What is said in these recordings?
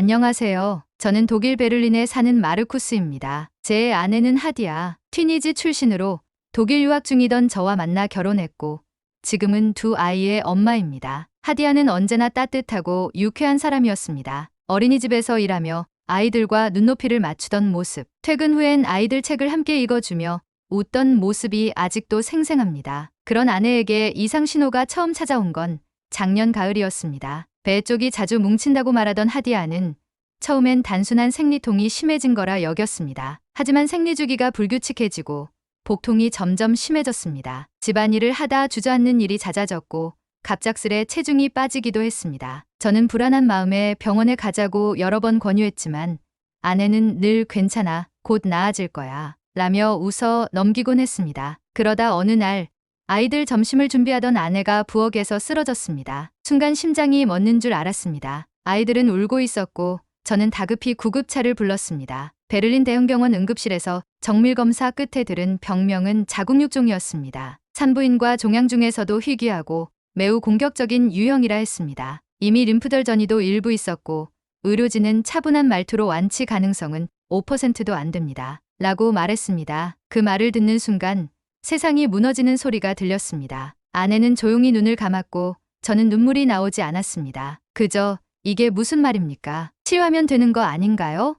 안녕하세요. 저는 독일 베를린에 사는 마르쿠스입니다. 제 아내는 하디아, 튀니지 출신으로 독일 유학 중이던 저와 만나 결혼했고, 지금은 두 아이의 엄마입니다. 하디아는 언제나 따뜻하고 유쾌한 사람이었습니다. 어린이집에서 일하며 아이들과 눈높이를 맞추던 모습, 퇴근 후엔 아이들 책을 함께 읽어주며 웃던 모습이 아직도 생생합니다. 그런 아내에게 이상 신호가 처음 찾아온 건 작년 가을이었습니다. 배 쪽이 자주 뭉친다고 말하던 하디아는 처음엔 단순한 생리통이 심해진 거라 여겼습니다. 하지만 생리주기가 불규칙해지고 복통이 점점 심해졌습니다. 집안일을 하다 주저앉는 일이 잦아졌고 갑작스레 체중이 빠지기도 했습니다. 저는 불안한 마음에 병원에 가자고 여러 번 권유했지만 아내는 늘 괜찮아, 곧 나아질 거야. 라며 웃어 넘기곤 했습니다. 그러다 어느 날 아이들 점심을 준비하던 아내가 부엌에서 쓰러졌습니다. 순간 심장이 멎는 줄 알았습니다. 아이들은 울고 있었고 저는 다급히 구급차를 불렀습니다. 베를린 대형병원 응급실에서 정밀 검사 끝에 들은 병명은 자궁육종이었습니다. 산부인과 종양 중에서도 희귀하고 매우 공격적인 유형이라 했습니다. 이미 림프절 전이도 일부 있었고 의료진은 차분한 말투로 완치 가능성은 5%도 안 됩니다. 라고 말했습니다. 그 말을 듣는 순간 세상이 무너지는 소리가 들렸습니다. 아내는 조용히 눈을 감았고 저는 눈물이 나오지 않았습니다. 그저 이게 무슨 말입니까? 치료하면 되는 거 아닌가요?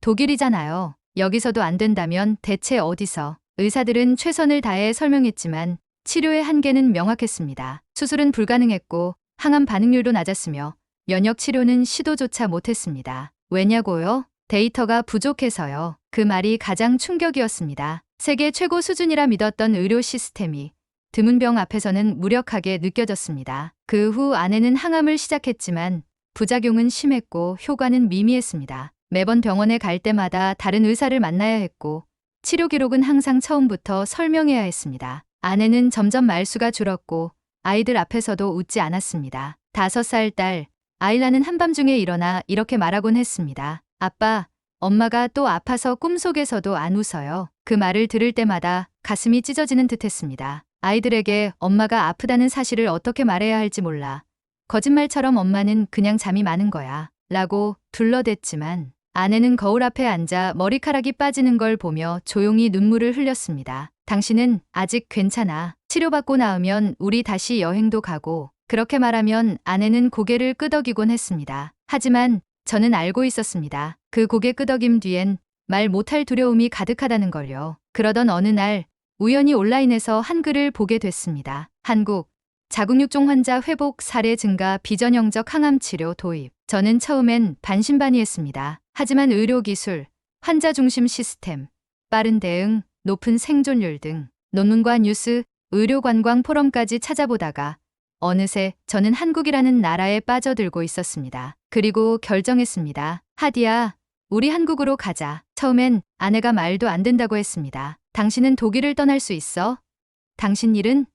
독일이잖아요. 여기서도 안 된다면 대체 어디서? 의사들은 최선을 다해 설명했지만 치료의 한계는 명확했습니다. 수술은 불가능했고 항암 반응률도 낮았으며 면역 치료는 시도조차 못했습니다. 왜냐고요? 데이터가 부족해서요. 그 말이 가장 충격이었습니다. 세계 최고 수준이라 믿었던 의료 시스템이 드문 병 앞에서는 무력하게 느껴졌습니다. 그 후 아내는 항암을 시작했지만 부작용은 심했고 효과는 미미했습니다. 매번 병원에 갈 때마다 다른 의사를 만나야 했고 치료 기록은 항상 처음부터 설명해야 했습니다. 아내는 점점 말수가 줄었고 아이들 앞에서도 웃지 않았습니다. 다섯 살 딸 아일라는 한밤중에 일어나 이렇게 말하곤 했습니다. 아빠, 엄마가 또 아파서 꿈속에서도 안 웃어요. 그 말을 들을 때마다 가슴이 찢어지는 듯 했습니다. 아이들에게 엄마가 아프다는 사실을 어떻게 말해야 할지 몰라. 거짓말처럼 엄마는 그냥 잠이 많은 거야. 라고 둘러댔지만 아내는 거울 앞에 앉아 머리카락이 빠지는 걸 보며 조용히 눈물을 흘렸습니다. 당신은 아직 괜찮아. 치료받고 나으면 우리 다시 여행도 가고. 그렇게 말하면 아내는 고개를 끄덕이곤 했습니다. 하지만 저는 알고 있었습니다. 그 고개 끄덕임 뒤엔 말 못할 두려움이 가득하다는 걸요. 그러던 어느 날 우연히 온라인에서 한 글을 보게 됐습니다. 한국 자궁육종 환자 회복 사례 증가 비전형적 항암 치료 도입. 저는 처음엔 반신반의했습니다. 하지만 의료기술, 환자 중심 시스템, 빠른 대응, 높은 생존율 등 논문과 뉴스, 의료 관광 포럼까지 찾아보다가 어느새 저는 한국이라는 나라에 빠져들고 있었습니다. 그리고 결정했습니다. 하디야, 우리 한국으로 가자. 처음엔 아내가 말도 안 된다고 했습니다. 당신은 독일을 떠날 수 있어? 당신 일은?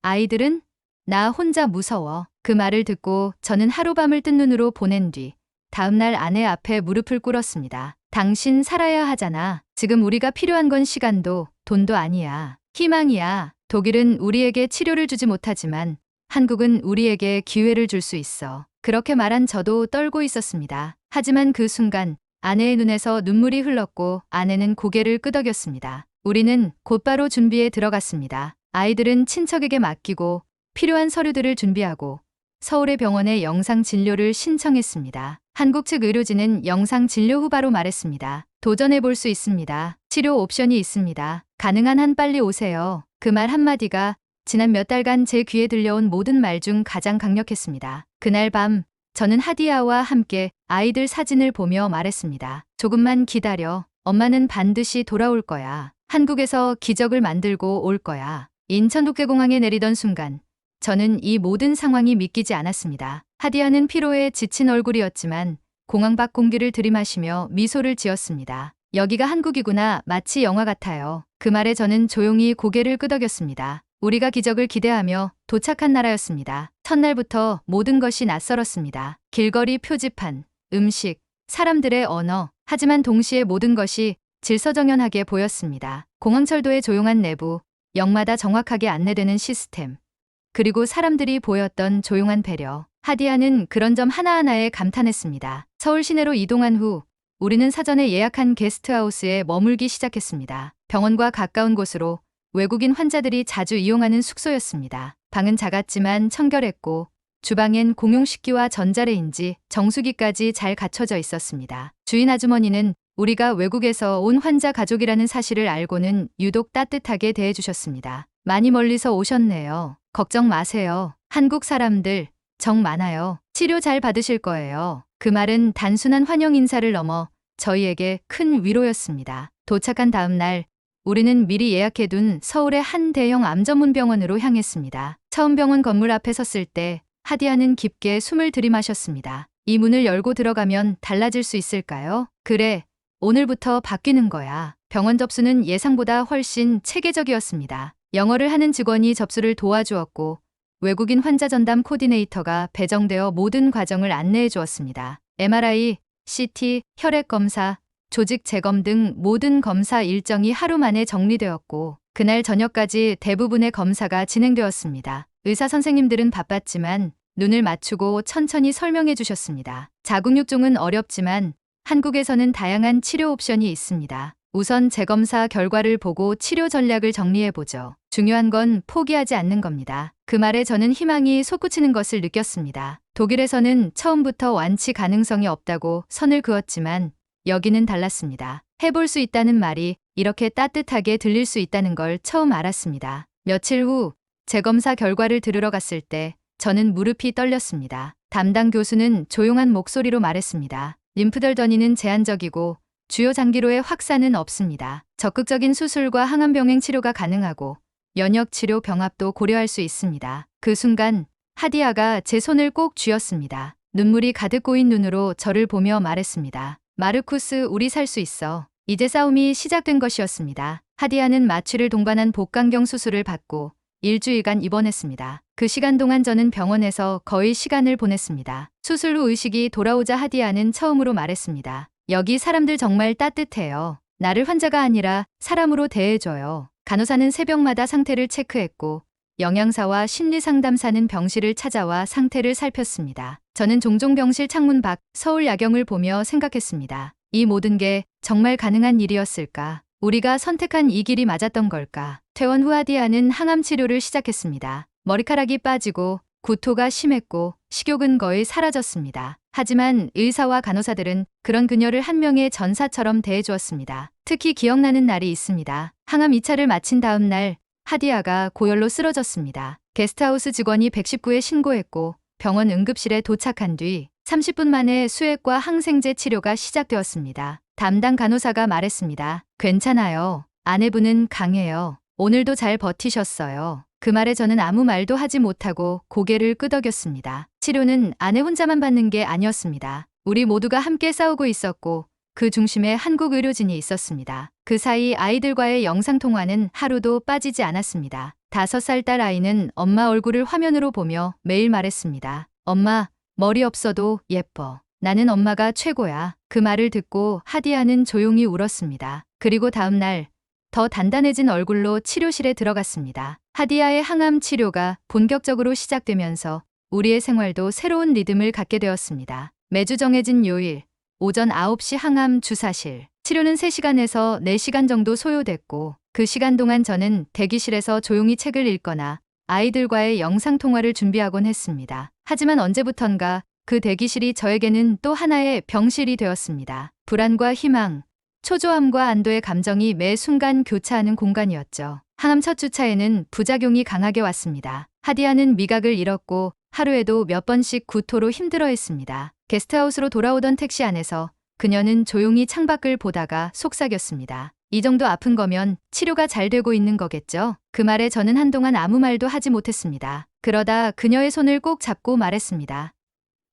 아이들은? 나 혼자 무서워. 그 말을 듣고 저는 하룻밤을 뜬 눈으로 보낸 뒤 다음날 아내 앞에 무릎을 꿇었습니다. 당신 살아야 하잖아. 지금 우리가 필요한 건 시간도 돈도 아니야. 희망이야. 독일은 우리에게 치료를 주지 못하지만 한국은 우리에게 기회를 줄 수 있어. 그렇게 말한 저도 떨고 있었습니다. 하지만 그 순간 아내의 눈에서 눈물이 흘렀고 아내는 고개를 끄덕였습니다. 우리는 곧바로 준비에 들어갔습니다. 아이들은 친척에게 맡기고 필요한 서류들을 준비하고 서울의 병원에 영상 진료를 신청했습니다. 한국 측 의료진은 영상 진료 후 바로 말했습니다. 도전해 볼 수 있습니다. 치료 옵션이 있습니다. 가능한 한 빨리 오세요. 그 말 한마디가 지난 몇 달간 제 귀에 들려온 모든 말 중 가장 강력했습니다. 그날 밤 저는 하디아와 함께 아이들 사진을 보며 말했습니다. 조금만 기다려. 엄마는 반드시 돌아올 거야. 한국에서 기적을 만들고 올 거야. 인천 국제공항에 내리던 순간 저는 이 모든 상황이 믿기지 않았습니다. 하디아는 피로에 지친 얼굴이었지만 공항 밖 공기를 들이마시며 미소를 지었습니다. 여기가 한국이구나 마치 영화 같아요. 그 말에 저는 조용히 고개를 끄덕였습니다. 우리가 기적을 기대하며 도착한 나라였습니다. 첫날부터 모든 것이 낯설었습니다. 길거리 표지판, 음식, 사람들의 언어, 하지만 동시에 모든 것이 질서정연하게 보였습니다. 공항철도의 조용한 내부, 역마다 정확하게 안내되는 시스템, 그리고 사람들이 보였던 조용한 배려. 하디아는 그런 점 하나하나에 감탄했습니다. 서울 시내로 이동한 후 우리는 사전에 예약한 게스트하우스에 머물기 시작했습니다. 병원과 가까운 곳으로 외국인 환자들이 자주 이용하는 숙소였습니다. 방은 작았지만 청결했고 주방엔 공용 식기와 전자레인지, 정수기까지 잘 갖춰져 있었습니다. 주인 아주머니는 우리가 외국에서 온 환자 가족이라는 사실을 알고는 유독 따뜻하게 대해주셨습니다. 많이 멀리서 오셨네요. 걱정 마세요. 한국 사람들 정 많아요. 치료 잘 받으실 거예요. 그 말은 단순한 환영 인사를 넘어 저희에게 큰 위로였습니다. 도착한 다음 날 우리는 미리 예약해둔 서울의 한 대형 암 전문 병원으로 향했습니다. 처음 병원 건물 앞에 섰을 때 하디아는 깊게 숨을 들이마셨습니다. 이 문을 열고 들어가면 달라질 수 있을까요? 그래, 오늘부터 바뀌는 거야. 병원 접수는 예상보다 훨씬 체계적이었습니다. 영어를 하는 직원이 접수를 도와주었고 외국인 환자 전담 코디네이터가 배정되어 모든 과정을 안내해 주었습니다. MRI, CT, 혈액 검사, 조직 재검 등 모든 검사 일정이 하루 만에 정리되었고 그날 저녁까지 대부분의 검사가 진행되었습니다. 의사 선생님들은 바빴지만 눈을 맞추고 천천히 설명해 주셨습니다. 자궁육종은 어렵지만 한국에서는 다양한 치료 옵션이 있습니다. 우선 재검사 결과를 보고 치료 전략을 정리해 보죠. 중요한 건 포기하지 않는 겁니다. 그 말에 저는 희망이 솟구치는 것을 느꼈습니다. 독일에서는 처음부터 완치 가능성이 없다고 선을 그었지만 여기는 달랐습니다. 해볼 수 있다는 말이 이렇게 따뜻하게 들릴 수 있다는 걸 처음 알았습니다. 며칠 후 재검사 결과를 들으러 갔을 때 저는 무릎이 떨렸습니다. 담당 교수는 조용한 목소리로 말했습니다. 림프덜더니는 제한적이고 주요 장기로의 확산은 없습니다. 적극적인 수술과 항암 병행 치료가 가능하고 연역 치료 병합도 고려할 수 있습니다. 그 순간 하디아가 제 손을 꼭 쥐었습니다. 눈물이 가득 고인 눈으로 저를 보며 말했습니다. 마르쿠스, 우리 살 수 있어. 이제 싸움이 시작된 것이었습니다. 하디아는 마취를 동반한 복강경 수술을 받고 일주일간 입원했습니다. 그 시간 동안 저는 병원에서 거의 시간을 보냈습니다. 수술 후 의식이 돌아오자 하디아는 처음으로 말했습니다. 여기 사람들 정말 따뜻해요. 나를 환자가 아니라 사람으로 대해줘요. 간호사는 새벽마다 상태를 체크했고 영양사와 심리상담사는 병실을 찾아와 상태를 살폈습니다. 저는 종종 병실 창문 밖 서울 야경을 보며 생각했습니다. 이 모든 게 정말 가능한 일이었을까? 우리가 선택한 이 길이 맞았던 걸까? 퇴원 후 하디아는 항암 치료를 시작했습니다. 머리카락이 빠지고 구토가 심했고 식욕은 거의 사라졌습니다. 하지만 의사와 간호사들은 그런 그녀를 한 명의 전사처럼 대해주었습니다. 특히 기억나는 날이 있습니다. 항암 2차를 마친 다음 날 하디아가 고열로 쓰러졌습니다. 게스트하우스 직원이 119에 신고했고 병원 응급실에 도착한 뒤 30분 만에 수액과 항생제 치료가 시작되었습니다. 담당 간호사가 말했습니다. 괜찮아요. 아내분은 강해요. 오늘도 잘 버티셨어요. 그 말에 저는 아무 말도 하지 못하고 고개를 끄덕였습니다. 치료는 아내 혼자만 받는 게 아니었습니다. 우리 모두가 함께 싸우고 있었고 그 중심에 한국 의료진이 있었습니다. 그 사이 아이들과의 영상통화는 하루도 빠지지 않았습니다. 다섯 살 딸 아이는 엄마 얼굴을 화면으로 보며 매일 말했습니다. 엄마, 머리 없어도 예뻐. 나는 엄마가 최고야. 그 말을 듣고 하디아는 조용히 울었습니다. 그리고 다음 날, 더 단단해진 얼굴로 치료실에 들어갔습니다. 하디아의 항암 치료가 본격적으로 시작되면서 우리의 생활도 새로운 리듬을 갖게 되었습니다. 매주 정해진 요일, 오전 9시 항암 주사실. 치료는 3시간에서 4시간 정도 소요됐고 그 시간 동안 저는 대기실에서 조용히 책을 읽거나 아이들과의 영상통화를 준비하곤 했습니다. 하지만 언제부턴가 그 대기실이 저에게는 또 하나의 병실이 되었습니다. 불안과 희망, 초조함과 안도의 감정이 매 순간 교차하는 공간이었죠. 항암 첫 주차에는 부작용이 강하게 왔습니다. 하디아는 미각을 잃었고 하루에도 몇 번씩 구토로 힘들어했습니다. 게스트하우스로 돌아오던 택시 안에서 그녀는 조용히 창밖을 보다가 속삭였습니다. 이 정도 아픈 거면 치료가 잘 되고 있는 거겠죠? 그 말에 저는 한동안 아무 말도 하지 못했습니다. 그러다 그녀의 손을 꼭 잡고 말했습니다.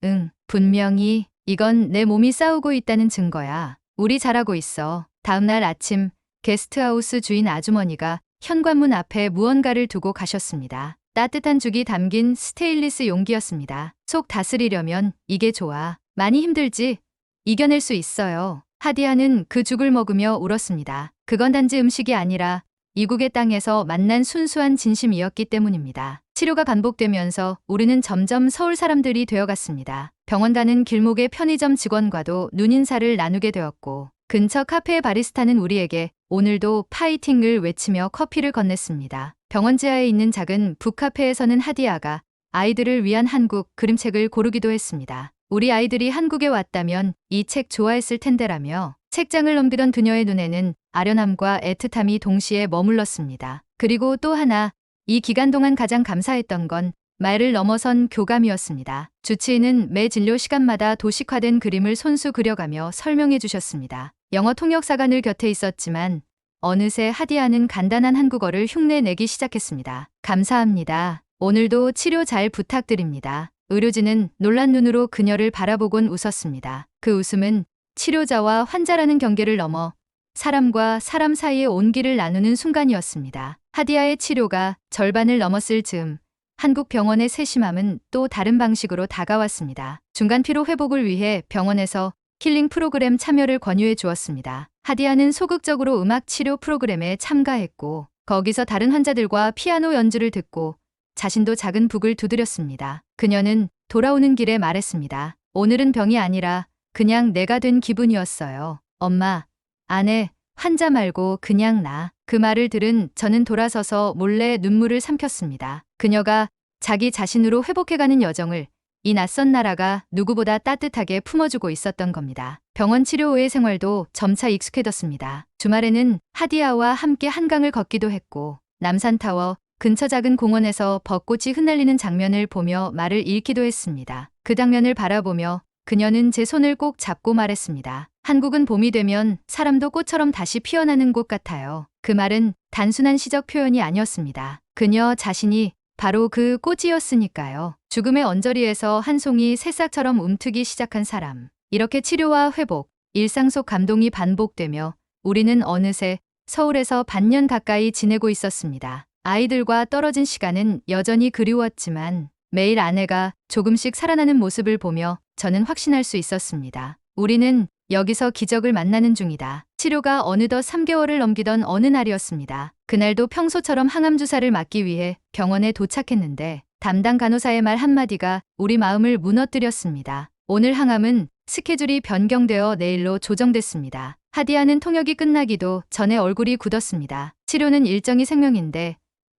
응, 분명히 이건 내 몸이 싸우고 있다는 증거야. 우리 잘하고 있어. 다음날 아침 게스트하우스 주인 아주머니가 현관문 앞에 무언가를 두고 가셨습니다. 따뜻한 죽이 담긴 스테인리스 용기였습니다. 속 다스리려면 이게 좋아. 많이 힘들지? 이겨낼 수 있어요. 하디아는 그 죽을 먹으며 울었습니다. 그건 단지 음식이 아니라 이국의 땅에서 만난 순수한 진심이었기 때문입니다. 치료가 반복되면서 우리는 점점 서울 사람들이 되어갔습니다. 병원 가는 길목의 편의점 직원과도 눈인사를 나누게 되었고 근처 카페의 바리스타는 우리에게 오늘도 파이팅을 외치며 커피를 건넸습니다. 병원 지하에 있는 작은 북카페에서는 하디아가 아이들을 위한 한국 그림책을 고르기도 했습니다. 우리 아이들이 한국에 왔다면 이 책 좋아했을 텐데라며 책장을 넘기던 그녀의 눈에는 아련함과 애틋함이 동시에 머물렀습니다. 그리고 또 하나, 이 기간 동안 가장 감사했던 건 말을 넘어선 교감이었습니다. 주치의는 매 진료 시간마다 도식화된 그림을 손수 그려가며 설명해 주셨습니다. 영어 통역사가 늘 곁에 있었지만 어느새 하디아는 간단한 한국어를 흉내내기 시작했습니다. 감사합니다. 오늘도 치료 잘 부탁드립니다. 의료진은 놀란 눈으로 그녀를 바라보곤 웃었습니다. 그 웃음은 치료자와 환자라는 경계를 넘어 사람과 사람 사이의 온기를 나누는 순간이었습니다. 하디아의 치료가 절반을 넘었을 즈음 한국 병원의 세심함은 또 다른 방식으로 다가왔습니다. 중간 피로 회복을 위해 병원에서 힐링 프로그램 참여를 권유해 주었습니다. 하디아는 소극적으로 음악 치료 프로그램에 참가했고 거기서 다른 환자들과 피아노 연주를 듣고 자신도 작은 북을 두드렸습니다. 그녀는 돌아오는 길에 말했습니다. 오늘은 병이 아니라 그냥 내가 된 기분이었어요. 엄마, 아내, 환자 말고 그냥 나. 그 말을 들은 저는 돌아서서 몰래 눈물을 삼켰습니다. 그녀가 자기 자신으로 회복해가는 여정을 이 낯선 나라가 누구보다 따뜻하게 품어주고 있었던 겁니다. 병원 치료 후의 생활도 점차 익숙해졌습니다. 주말에는 하디아와 함께 한강을 걷기도 했고 남산타워 근처 작은 공원에서 벚꽃이 흩날리는 장면을 보며 말을 잃기도 했습니다. 그 장면을 바라보며 그녀는 제 손을 꼭 잡고 말했습니다. 한국은 봄이 되면 사람도 꽃처럼 다시 피어나는 곳 같아요. 그 말은 단순한 시적 표현이 아니었습니다. 그녀 자신이 바로 그 꽃이었으니까요. 죽음의 언저리에서 한 송이 새싹처럼 움트기 시작한 사람. 이렇게 치료와 회복, 일상 속 감동이 반복되며 우리는 어느새 서울에서 반년 가까이 지내고 있었습니다. 아이들과 떨어진 시간은 여전히 그리웠지만 매일 아내가 조금씩 살아나는 모습을 보며 저는 확신할 수 있었습니다. 우리는 여기서 기적을 만나는 중이다. 치료가 어느덧 3개월을 넘기던 어느 날이었습니다. 그날도 평소처럼 항암 주사를 맞기 위해 병원에 도착했는데 담당 간호사의 말 한마디가 우리 마음을 무너뜨렸습니다. 오늘 항암은 스케줄이 변경되어 내일로 조정됐습니다. 하디아는 통역이 끝나기도 전에 얼굴이 굳었습니다. 치료는 일정이 생명인데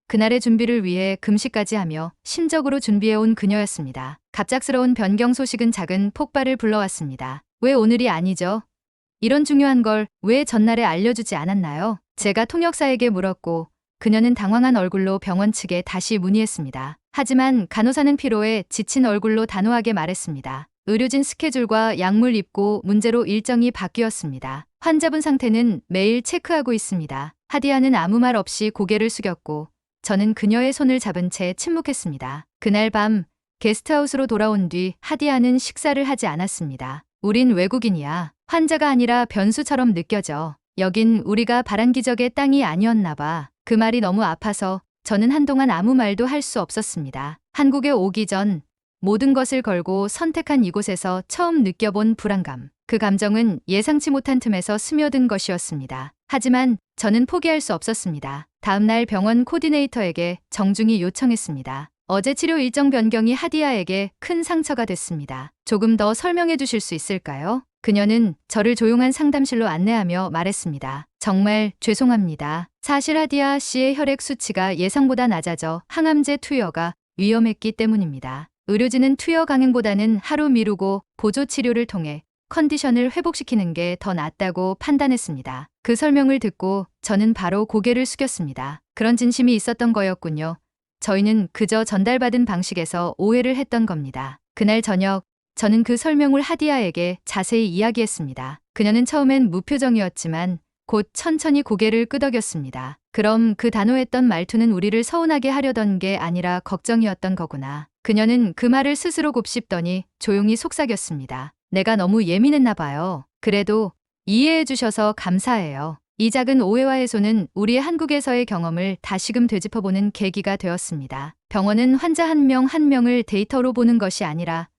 그날의 준비를 위해 금식까지 하며 심적으로 준비해온 그녀였습니다. 갑작스러운 변경 소식은 작은 폭발을 불러왔습니다. 왜 오늘이 아니죠? 이런 중요한 걸 왜 전날에 알려주지 않았나요? 제가 통역사에게 물었고 그녀는 당황한 얼굴로 병원 측에 다시 문의했습니다. 하지만 간호사는 피로에 지친 얼굴로 단호하게 말했습니다. 의료진 스케줄과 약물 입고 문제로 일정이 바뀌었습니다. 환자분 상태는 매일 체크하고 있습니다. 하디아는 아무 말 없이 고개를 숙였고 저는 그녀의 손을 잡은 채 침묵했습니다. 그날 밤 게스트하우스로 돌아온 뒤 하디아는 식사를 하지 않았습니다. 우린 외국인이야. 환자가 아니라 변수처럼 느껴져. 여긴 우리가 바란 기적의 땅이 아니었나 봐. 그 말이 너무 아파서 저는 한동안 아무 말도 할 수 없었습니다. 한국에 오기 전 모든 것을 걸고 선택한 이곳에서 처음 느껴본 불안감. 그 감정은 예상치 못한 틈에서 스며든 것이었습니다. 하지만 저는 포기할 수 없었습니다. 다음날 병원 코디네이터에게 정중히 요청했습니다. 어제 치료 일정 변경이 하디아에게 큰 상처가 됐습니다. 조금 더 설명해 주실 수 있을까요? 그녀는 저를 조용한 상담실로 안내하며 말했습니다. 정말 죄송합니다. 사실 하디아 씨의 혈액 수치가 예상보다 낮아져 항암제 투여가 위험했기 때문입니다. 의료진은 투여 강행보다는 하루 미루고 보조 치료를 통해 컨디션을 회복시키는 게 더 낫다고 판단했습니다. 그 설명을 듣고 저는 바로 고개를 숙였습니다. 그런 진심이 있었던 거였군요. 저희는 그저 전달받은 방식에서 오해를 했던 겁니다. 그날 저녁 저는 그 설명을 하디아에게 자세히 이야기했습니다. 그녀는 처음엔 무표정이었지만 곧 천천히 고개를 끄덕였습니다. 그럼 그 단호했던 말투는 우리를 서운하게 하려던 게 아니라 걱정이었던 거구나. 그녀는 그 말을 스스로 곱씹더니 조용히 속삭였습니다. 내가 너무 예민했나 봐요. 그래도 이해해 주셔서 감사해요. 이 작은 오해와 해소는 우리의 한국에서의 경험을 다시금 되짚어보는 계기가 되었습니다. 병원은 환자 한 명한 명을 데이터로 보는 것이 아니라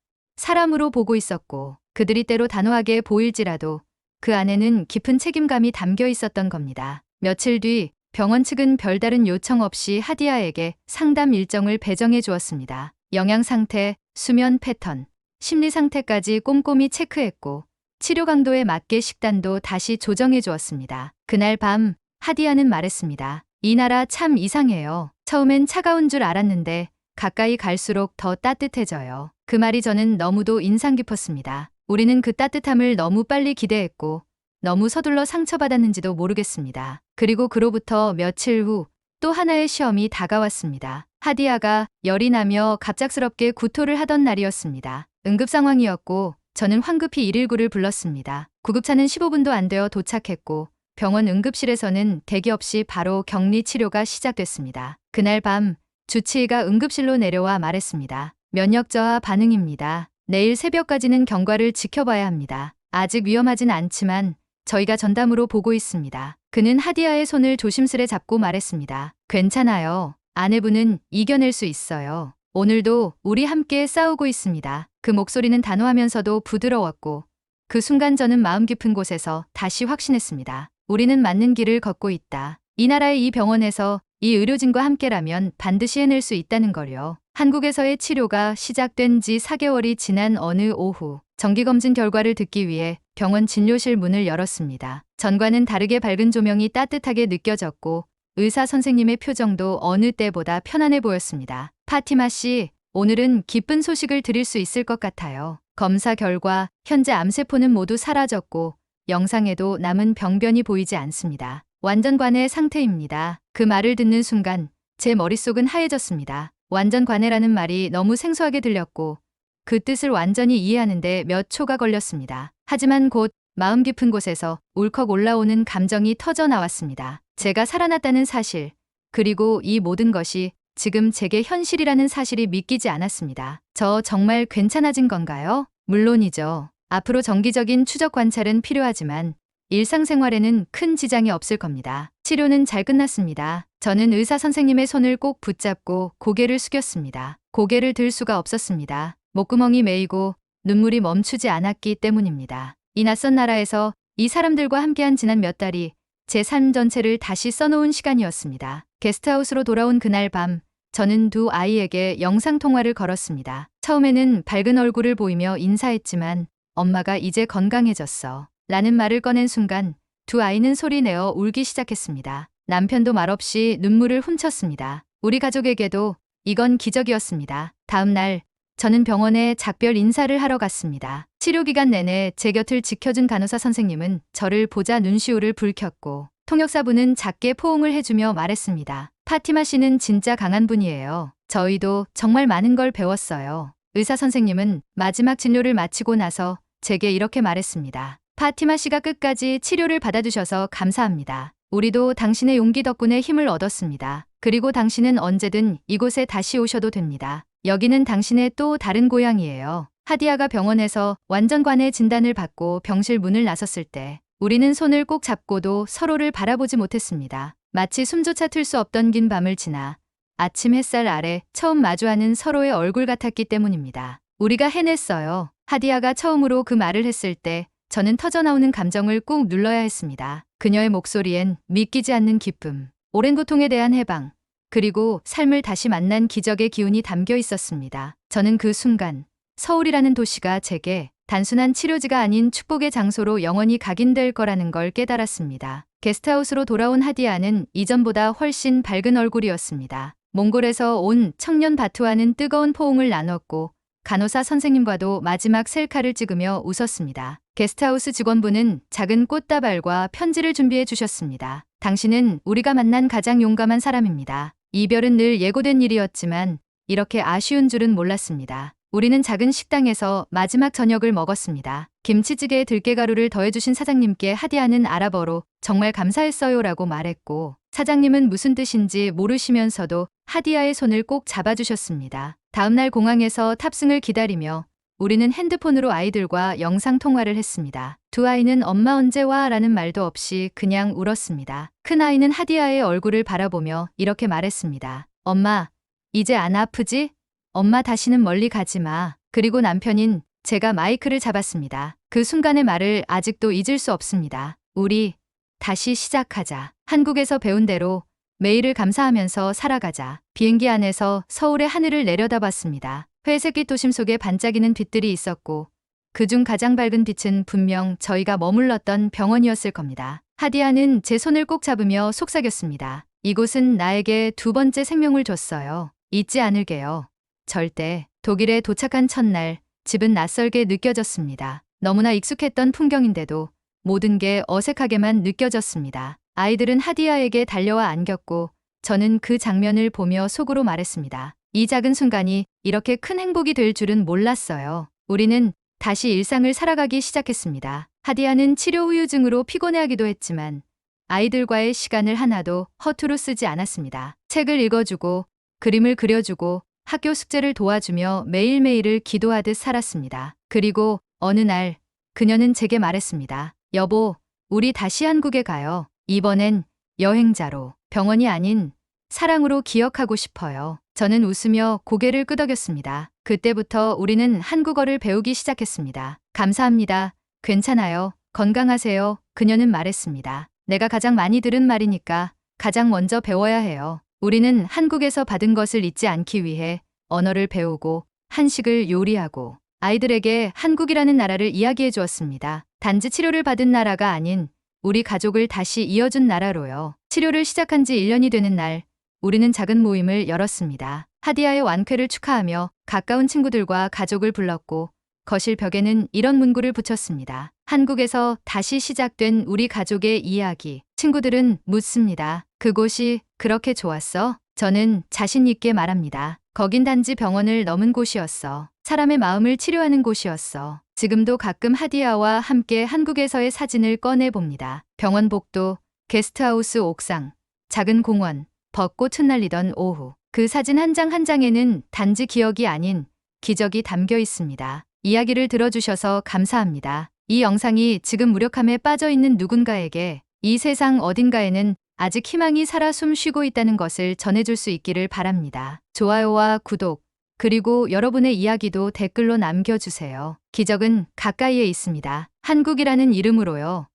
사람으로 보고 있었고 그들이 때로 단호하게 보일지라도 그 안에는 깊은 책임감이 담겨 있었던 겁니다. 며칠 뒤 병원 측은 별다른 요청 없이 하디아에게 상담 일정을 배정해 주었습니다. 영양 상태, 수면 패턴, 심리 상태까지 꼼꼼히 체크했고 치료 강도에 맞게 식단도 다시 조정해 주었습니다. 그날 밤 하디아는 말했습니다. 이 나라 참 이상해요. 처음엔 차가운 줄 알았는데 가까이 갈수록 더 따뜻해져요. 그 말이 저는 너무도 인상 깊었습니다. 우리는 그 따뜻함을 너무 빨리 기대했고 너무 서둘러 상처받았는지도 모르겠습니다. 그리고 그로부터 며칠 후 또 하나의 시험이 다가왔습니다. 하디아가 열이 나며 갑작스럽게 구토를 하던 날이었습니다. 응급 상황이었고 저는 황급히 119를 불렀습니다. 구급차는 15분도 안 되어 도착했고 병원 응급실에서는 대기 없이 바로 격리 치료가 시작됐습니다. 그날 밤 주치의가 응급실로 내려와 말했습니다. 면역 저하 반응입니다. 내일 새벽까지는 경과를 지켜봐야 합니다. 아직 위험하진 않지만 저희가 전담으로 보고 있습니다. 그는 하디아의 손을 조심스레 잡고 말했습니다. 괜찮아요. 아내분은 이겨낼 수 있어요. 오늘도 우리 함께 싸우고 있습니다. 그 목소리는 단호하면서도 부드러웠고 그 순간 저는 마음 깊은 곳에서 다시 확신했습니다. 우리는 맞는 길을 걷고 있다. 이 나라의 이 병원에서 이 의료진과 함께라면 반드시 해낼 수 있다는 걸요. 한국에서의 치료가 시작된 지 4개월이 지난 어느 오후 정기검진 결과를 듣기 위해 병원 진료실 문을 열었습니다. 전과는 다르게 밝은 조명이 따뜻하게 느껴졌고 의사 선생님의 표정도 어느 때보다 편안해 보였습니다. 파티마 씨, 오늘은 기쁜 소식을 드릴 수 있을 것 같아요. 검사 결과 현재 암세포는 모두 사라졌고 영상에도 남은 병변이 보이지 않습니다. 완전 관해 상태입니다. 그 말을 듣는 순간 제 머릿속은 하얘졌습니다. 완전 관해라는 말이 너무 생소하게 들렸고 그 뜻을 완전히 이해하는데 몇 초가 걸렸습니다. 하지만 곧 마음 깊은 곳에서 울컥 올라오는 감정이 터져 나왔습니다. 제가 살아났다는 사실, 그리고 이 모든 것이 지금 제게 현실이라는 사실이 믿기지 않았습니다. 저 정말 괜찮아진 건가요? 물론이죠. 앞으로 정기적인 추적 관찰은 필요하지만 일상생활에는 큰 지장이 없을 겁니다. 치료는 잘 끝났습니다. 저는 의사 선생님의 손을 꼭 붙잡고 고개를 숙였습니다. 고개를 들 수가 없었습니다. 목구멍이 메이고 눈물이 멈추지 않았기 때문입니다. 이 낯선 나라에서 이 사람들과 함께한 지난 몇 달이 제 삶 전체를 다시 써놓은 시간이었습니다. 게스트하우스로 돌아온 그날 밤, 저는 두 아이에게 영상통화를 걸었습니다. 처음에는 밝은 얼굴을 보이며 인사했지만 엄마가 이제 건강해졌어. 라는 말을 꺼낸 순간 두 아이는 소리내어 울기 시작했습니다. 남편도 말없이 눈물을 훔쳤습니다. 우리 가족에게도 이건 기적이었습니다. 다음 날 저는 병원에 작별 인사를 하러 갔습니다. 치료 기간 내내 제 곁을 지켜준 간호사 선생님은 저를 보자 눈시울을 붉혔고 통역사분은 작게 포옹을 해주며 말했습니다. 파티마 씨는 진짜 강한 분이에요. 저희도 정말 많은 걸 배웠어요. 의사 선생님은 마지막 진료를 마치고 나서 제게 이렇게 말했습니다. 파티마 씨가 끝까지 치료를 받아주셔서 감사합니다. 우리도 당신의 용기 덕분에 힘을 얻었습니다. 그리고 당신은 언제든 이곳에 다시 오셔도 됩니다. 여기는 당신의 또 다른 고향이에요. 하디아가 병원에서 완전관의 진단을 받고 병실 문을 나섰을 때 우리는 손을 꼭 잡고도 서로를 바라보지 못했습니다. 마치 숨조차 틀 수 없던 긴 밤을 지나 아침 햇살 아래 처음 마주하는 서로의 얼굴 같았기 때문입니다. 우리가 해냈어요. 하디아가 처음으로 그 말을 했을 때 저는 터져나오는 감정을 꾹 눌러야 했습니다. 그녀의 목소리엔 믿기지 않는 기쁨, 오랜 고통에 대한 해방, 그리고 삶을 다시 만난 기적의 기운이 담겨 있었습니다. 저는 그 순간 서울이라는 도시가 제게 단순한 치료지가 아닌 축복의 장소로 영원히 각인될 거라는 걸 깨달았습니다. 게스트하우스로 돌아온 하디아는 이전보다 훨씬 밝은 얼굴이었습니다. 몽골에서 온 청년 바투와는 뜨거운 포옹을 나눴고 간호사 선생님과도 마지막 셀카를 찍으며 웃었습니다. 게스트하우스 직원분은 작은 꽃다발과 편지를 준비해 주셨습니다. 당신은 우리가 만난 가장 용감한 사람입니다. 이별은 늘 예고된 일이었지만 이렇게 아쉬운 줄은 몰랐습니다. 우리는 작은 식당에서 마지막 저녁을 먹었습니다. 김치찌개에 들깨가루를 더해주신 사장님께 하디아는 아랍어로 정말 감사했어요 라고 말했고 사장님은 무슨 뜻인지 모르시면서도 하디아의 손을 꼭 잡아주셨습니다. 다음날 공항에서 탑승을 기다리며 우리는 핸드폰으로 아이들과 영상 통화를 했습니다. 두 아이는 엄마 언제 와? 라는 말도 없이 그냥 울었습니다. 큰 아이는 하디아의 얼굴을 바라보며 이렇게 말했습니다. 엄마, 이제 안 아프지? 엄마 다시는 멀리 가지 마. 그리고 남편인 제가 마이크를 잡았습니다. 그 순간의 말을 아직도 잊을 수 없습니다. 우리 다시 시작하자. 한국에서 배운 대로 매일을 감사하면서 살아가자. 비행기 안에서 서울의 하늘을 내려다봤습니다. 회색빛 도심 속에 반짝이는 빛들이 있었고 그중 가장 밝은 빛은 분명 저희가 머물렀던 병원이었을 겁니다. 하디아는 제 손을 꼭 잡으며 속삭였습니다. 이곳은 나에게 두 번째 생명을 줬어요. 잊지 않을게요. 절대. 독일에 도착한 첫날 집은 낯설게 느껴졌습니다. 너무나 익숙했던 풍경인데도 모든 게 어색하게만 느껴졌습니다. 아이들은 하디아에게 달려와 안겼고 저는 그 장면을 보며 속으로 말했습니다. 이 작은 순간이 이렇게 큰 행복이 될 줄은 몰랐어요. 우리는 다시 일상을 살아가기 시작했습니다. 하디아는 치료 후유증으로 피곤해하기도 했지만 아이들과의 시간을 하나도 허투루 쓰지 않았습니다. 책을 읽어주고 그림을 그려주고 학교 숙제를 도와주며 매일매일을 기도하듯 살았습니다. 그리고 어느 날 그녀는 제게 말했습니다. 여보, 우리 다시 한국에 가요. 이번엔 여행자로 병원이 아닌 사랑으로 기억하고 싶어요. 저는 웃으며 고개를 끄덕였습니다. 그때부터 우리는 한국어를 배우기 시작했습니다. 감사합니다. 괜찮아요. 건강하세요. 그녀는 말했습니다. 내가 가장 많이 들은 말이니까 가장 먼저 배워야 해요. 우리는 한국에서 받은 것을 잊지 않기 위해 언어를 배우고 한식을 요리하고 아이들에게 한국이라는 나라를 이야기해 주었습니다. 단지 치료를 받은 나라가 아닌 우리 가족을 다시 이어준 나라로요. 치료를 시작한 지 1년이 되는 날, 우리는 작은 모임을 열었습니다. 하디아의 완쾌를 축하하며 가까운 친구들과 가족을 불렀고 거실 벽에는 이런 문구를 붙였습니다. 한국에서 다시 시작된 우리 가족의 이야기. 친구들은 묻습니다. 그곳이 그렇게 좋았어? 저는 자신 있게 말합니다. 거긴 단지 병원을 넘은 곳이었어. 사람의 마음을 치료하는 곳이었어. 지금도 가끔 하디아와 함께 한국에서의 사진을 꺼내 봅니다. 병원 복도, 게스트하우스 옥상, 작은 공원, 벚꽃 흩날리던 오후. 그 사진 한 장 한 장에는 단지 기억이 아닌 기적이 담겨 있습니다. 이야기를 들어주셔서 감사합니다. 이 영상이 지금 무력함에 빠져 있는 누군가에게 이 세상 어딘가에는 아직 희망이 살아 숨 쉬고 있다는 것을 전해줄 수 있기를 바랍니다. 좋아요와 구독, 그리고 여러분의 이야기도 댓글로 남겨주세요. 기적은 가까이에 있습니다. 한국이라는 이름으로요.